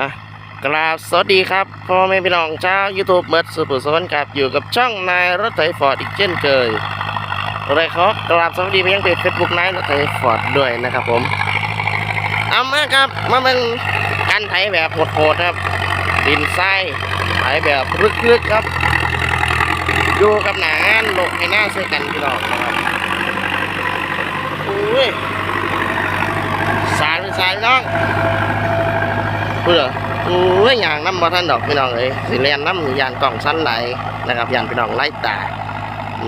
อะกราบสวัสดีครับพ่อแม่พี่น้องชาวยูทูบเมิร์ดสุภุสวนครับอยู่กับช่องนายรถไถฟอร์ดอีกเช่นเคยเลยขอกราบสวัสดีไปยังเพจเฟซบุ๊กนายรถไถฟอร์ดด้วยนะครับผมเอามาครับมาเป็นการไถแบบโหดๆครับ ดินทรายไถแบบลึกๆครับอยู่กับหนางานลกให้หน้าเสื้อกันพี่น้องนะครับอุ้ยสายเป็นสายน้อง เพื่อโอ้ยยางน้ำบ่ท่านดอกพี่น้องเอ้ยสิเรียนน้ำยานกล่องสั้นไหลนะครับยานพี่น้องไล่ตา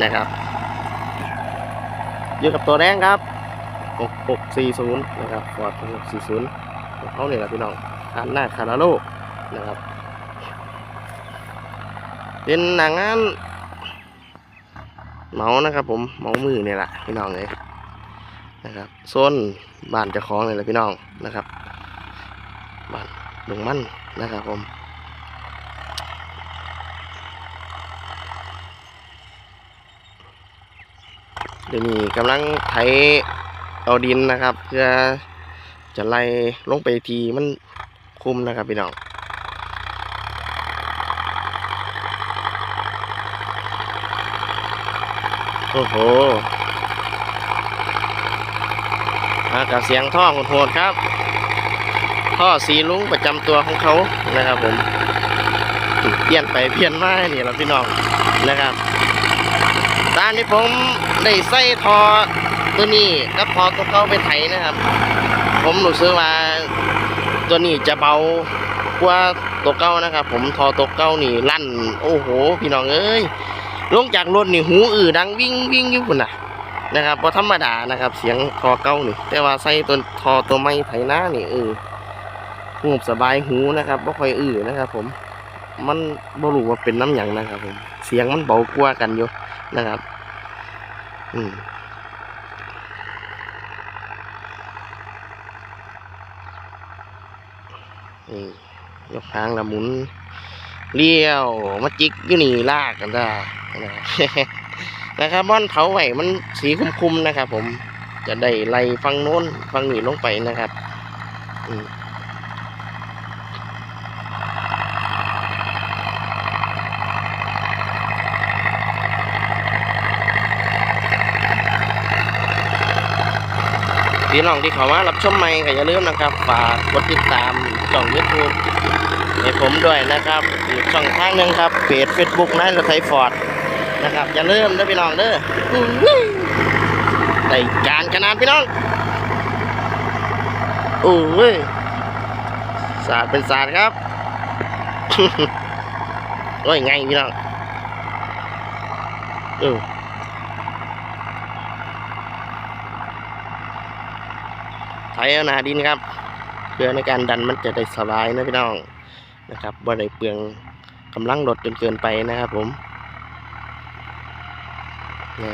นะครับอยู่กับตัวแดงครับ 6640 นะครับฟอร์ด6640เขาเนี่ยแหละพี่น้องคันหน้าคาราโลนะครับ เป็นหนังงานเมานะครับผมเมามือเนี่ยแหละพี่น้องเอ้ยนะครับโซนบ้านเจ้าของเนี่ยแหละพี่น้องนะครับ บ้านหนึ่งมั่นนะครับผมเดี๋ยวนี้กำลังไถเอาดินนะครับ เพื่อจะไล่ลงไปทีมันคุมนะครับพี่น้องโอ้โหมากับเสียงท่อโหดๆครับ ท่อสีลุงประจำตัวของเขานะครับ ผมเปลี่ยนไปเปลี่ยนมานี่แหละพี่น้องนะครับตอนนี้ผมได้ใส่ทอตัวนี้กับทอตัวเก่าไปไถนะครับ ผมรู้สึกว่าตัวนี้จะเบากว่าตัวเก่านะครับ ผมทอตัวเก่านี่ลั่น โอ้โห พี่น้องเอ้ยลงจากรถนี่หูอื้อดังวิ่งวิ่งอยู่พุ่นน่ะนะครับพอธรรมดานะครับ เสียงทอเก่านี่ แต่ว่าใส่ตัวทอตัวไม้ไถหน้านี่เออ หูบสบายหูนะครับบ่ค่อยอื้อนะครับ ผม มันบ่รู้ว่าเป็นน้ำหยังนะครับ ผม เสียงมันเบากว่ากันอยู่นะครับ อืมยกหางและหมุนเลี้ยวมาจิกอยู่นี่ลากกันได้นะครับบ้อนเผาไหวมันสีคุมๆนะครับ ผมจะได้ไล่ฟังโน้นฟังนี่ลงไปนะครับ อืม พี่น้องที่เขามารับชมใหม่ก็อย่าลืมนะครับฝากกดติดตามช่องยูทูบให้ผมด้วยนะครับอีกช่องทางหนึ่งครับเพจเฟซบุ๊กนายรถไทยฟอร์ดนะครับอย่าลืมเด้อพี่น้องเด้ออื้อหือได้การขนาดพี่น้องโอ้ยสาดเป็นสาดครับโอ้ยไงพี่น้องเออ ไถเอาหนาดินครับ เพื่อในการดันมันจะได้สบายนะพี่น้องนะครับบ่ได้เปลืองกำลังรถจนเกินไปนะครับผมนี่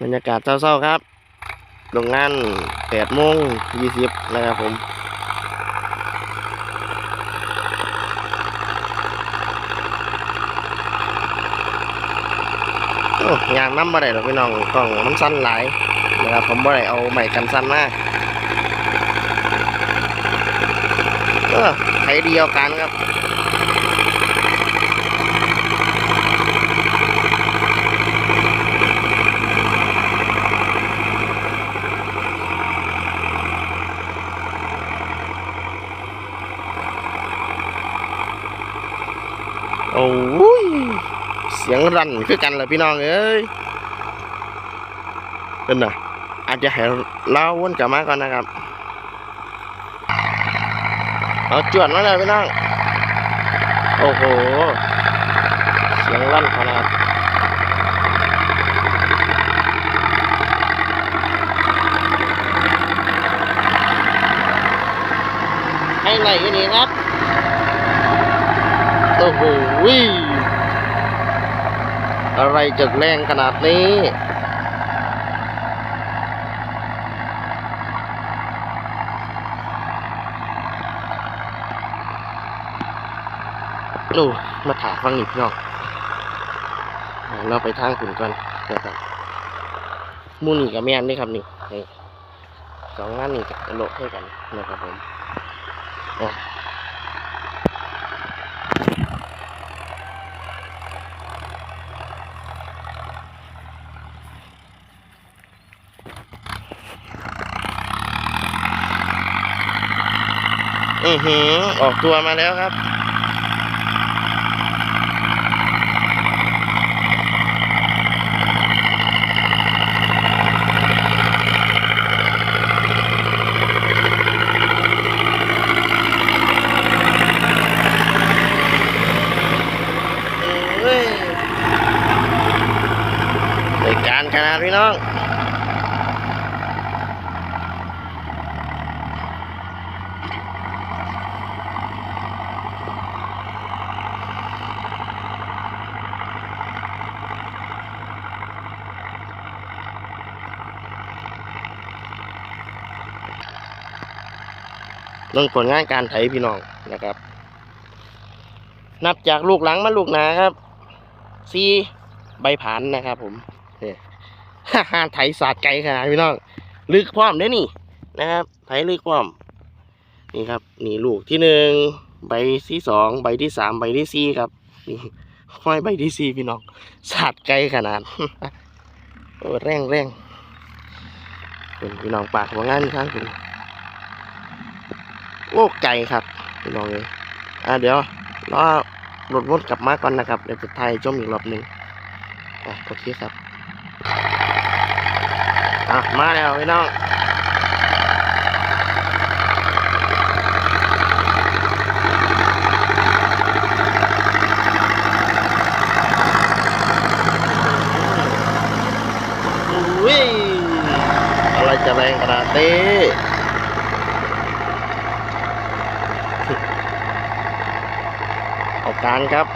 บรรยากาศเศร้าๆครับโรงงาน8โมง20นะครับผม ยางน้ำบ่ได้หรอกพี่น้องกล้องมันสั้นหลายนะครับผมบ่ได้เอาใหม่กันสั้นมาเออไถเดียวกันครับโอ้ยเสียงรันคือกันเลยพี่น้องเอ้ยเป็นน่ะอาจจะให้เล่าวนกลับมาก่อนนะครับ เอาจวดมาเลยพี่น้อง โอ้โห เสียงรันขนาดให้ไหนกันนี่ครับ โอ้โห อะไรจะแรงขนาดนี้โอ้มาถามฟังอีกพี่น้องเราไปทางคุณก่อนนะครับหมูนี่กับแม่นนี่ครับนี่สองงานนี่กับโลกให้กันนะครับผมโอ้ อือหือ ออกตัวมาแล้วครับ เฮ้ยรายการขนาดพี่น้อง เรื่องผลงานการไถพี่น้องนะครับ นับจากลูกหลังมาลูกหนาครับซีใบผานนะครับ ผมเนี่ยฮ่าไถศาสตร์ไกลขนาดพี่น้องลึกพร้อมเด้นี่นะครับไถลึกพร้อม นี่ครับ นี่ลูกที่หนึ่งใบที่สองใบที่สามใบที่สี่ครับนี่ห้อยใบที่สี่พี่น้องศาสตร์ไกลขนาดโอ้แรงแรงเป็นพี่น้องปากของงานข้างคุณ โอ้ไก่ครับพี่น้องเลยอะเดี๋ยวรอรถวนกลับมาก่อนนะครับเดี๋ยวจะไทยชมอีกรอบหนึ่งอะโอเคครับอะมาแล้วพี่น้องอุ้ยอะไรจะแรงขนาดนี้ เอาการครับ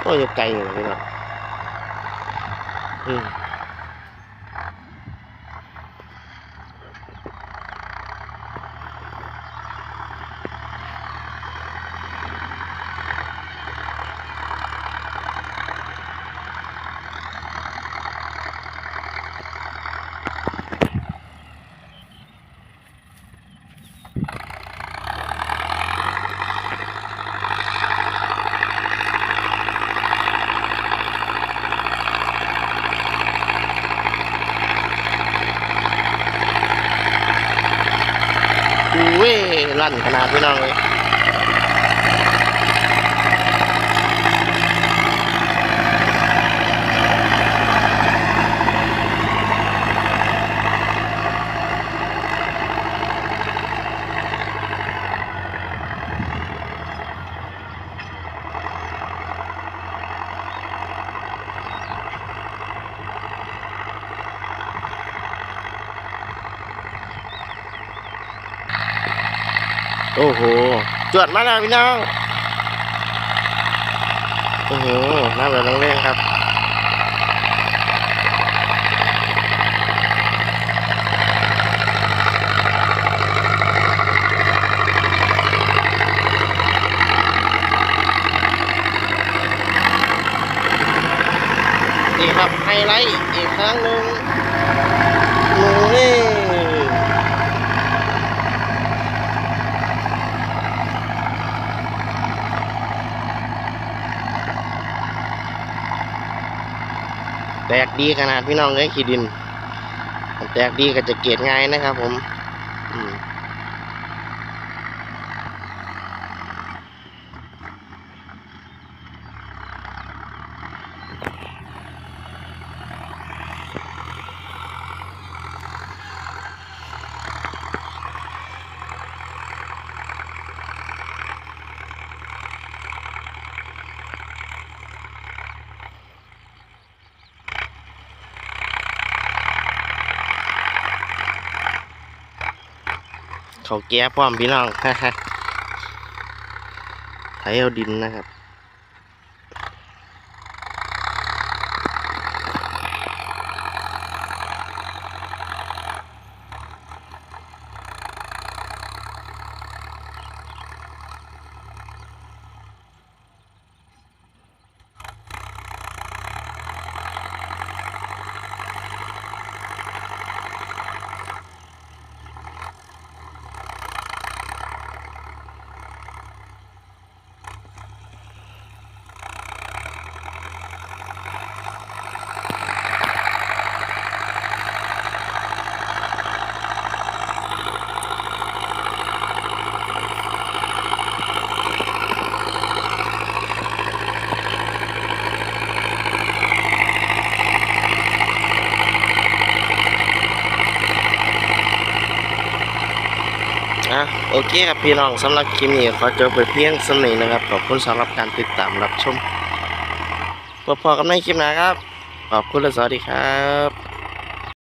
โอ้ยไกลอยู่พี่นะอืม ว้ลั่นขนาดพี่น้องเลย อ้โหจวดมาแล้วพี่น้อง โอ้โหน้ำเหลืองเร่งครับนี่ครับไฮไลท์อีกครั้งหนึ่งหนูเอ้ แตกดีขนาดพี่น้องเลยขีดิน แตกดีก็จะเกลียดง่ายนะครับผมอืม เขาแก้พร้อมพี่น้องไถเอาดินนะครับ อะ โอเคครับพี่น้องสำหรับคลิปนี้ขอจบไปเพียงสนี้นะครับ ขอบคุณสำหรับการติดตามรับชมพบกันในคลิปหน้าครับ ขอบคุณและสวัสดีครับ